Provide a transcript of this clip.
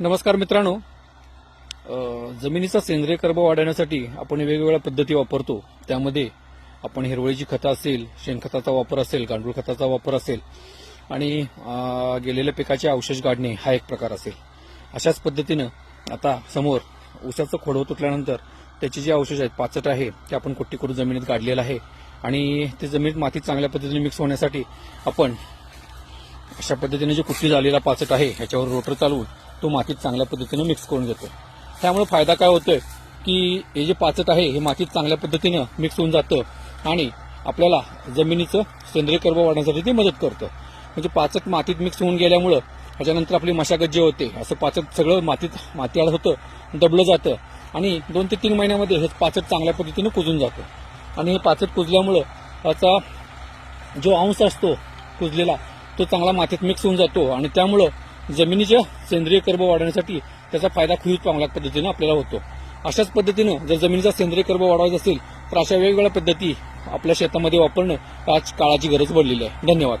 नमस्कार मित्रांनो. जमिनीचा सेंद्रिय कर्ब वाढवण्यासाठी आपण वेगवेगळ्या पद्धती वापरतो. त्यामध्ये आपण हिरवळीची खतं असेल शेणखताचा वापर असेल गांडूळ खताचा वापर असेल आणि गेलेल्या पिकाचे अवशेष गाडणे हा एक प्रकार असेल. अशाच पद्धतीनं आता समोर ऊसाचं खोडव तुटल्यानंतर त्याचे जे अवशेष आहेत पाचट आहे ते आपण कुट्टी करून जमिनीत गाडलेलं आहे आणि ते जमिनीत मातीत चांगल्या पद्धतीने मिक्स होण्यासाठी आपण अशा पद्धतीने जे कुट्टी झालेला पाचट आहे ह्याच्यावर रोटर चालवून तो मातीत चांगल्या पद्धतीने मिक्स करून घेतो त्यामुळे फायदा काय होतोय की हे जे पाचट आहे हे मातीत चांगल्या पद्धतीनं मिक्स होऊन जातं आणि आपल्याला जमिनीचं सेंद्रिय कर्ब वाढण्यासाठी ते मदत करतं. म्हणजे पाचट मातीत मिक्स होऊन गेल्यामुळं त्याच्यानंतर आपली मशागत जे होते असं पाचट सगळं मातीत माती आड होतं दबलं जातं आणि दोन ते तीन महिन्यामध्ये हे पाचट चांगल्या पद्धतीनं कुजून जातं. आणि हे पाचट कुजल्यामुळं त्याचा जो अंश असतो कुजलेला तो चांगला मातीत मिक्स होऊन जातो आणि त्यामुळं जमिनीच्या सेंद्रिय कर्ब वाढवण्यासाठी त्याचा फायदा खूप चांगल्या पद्धतीनं आपल्याला होतो. अशाच पद्धतीनं जर जमिनीचा सेंद्रिय कर्ब वाढवायचा असेल तर अशा वेगवेगळ्या पद्धती आपल्या शेतामध्ये वापरणं आज काळाची गरज पडलेली आहे. धन्यवाद.